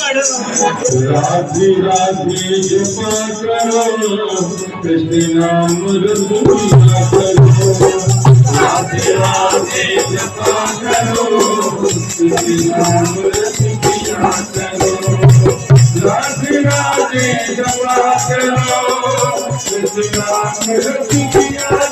राधे राधे, जपा करो। कृष्ण नाम रघुया करो। राधे राधे, जपा करो। कृष्ण नाम रघुया करो। राधे राधे, जपा करो। कृष्ण नाम रघुया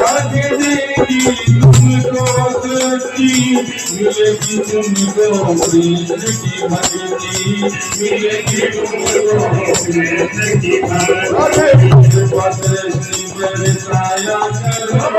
राग देगी तुमको सृष्टि मिलेगी तुमको सृष्टि भक्ति मिलेगी तुमको सृष्टि भक्ति सृष्टि पर छाया करो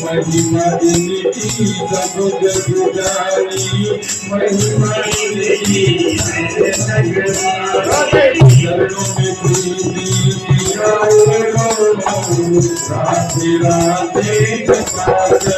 महिमा इनकी सब जगदारी महिमा इनकी चरणों में प्रीति राधे राधे जपा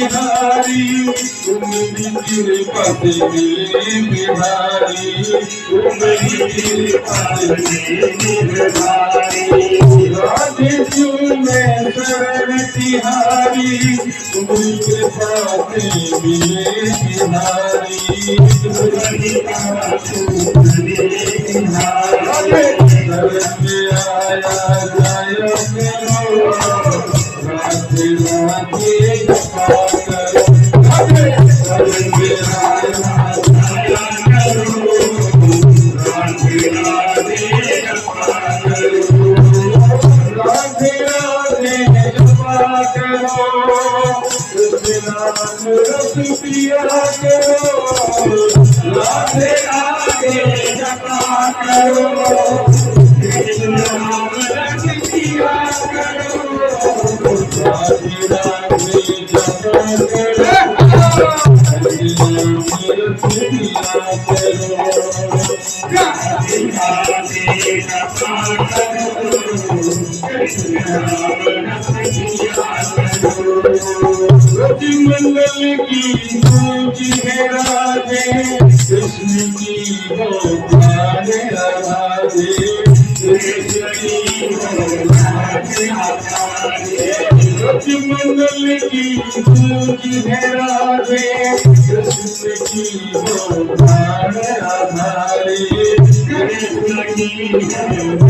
बिहारी उम्री तिरुपत में बिहारी। उम्री तिरुपत में बिहारी। राधे तिहारी उम्री तिरुपत में बिहारी। बिहारी। मंगल की पूज है राधे कृष्ण की हो की मंगल की पूजी है राधे कृष्ण की भगवान आधारे। कृष्ण की है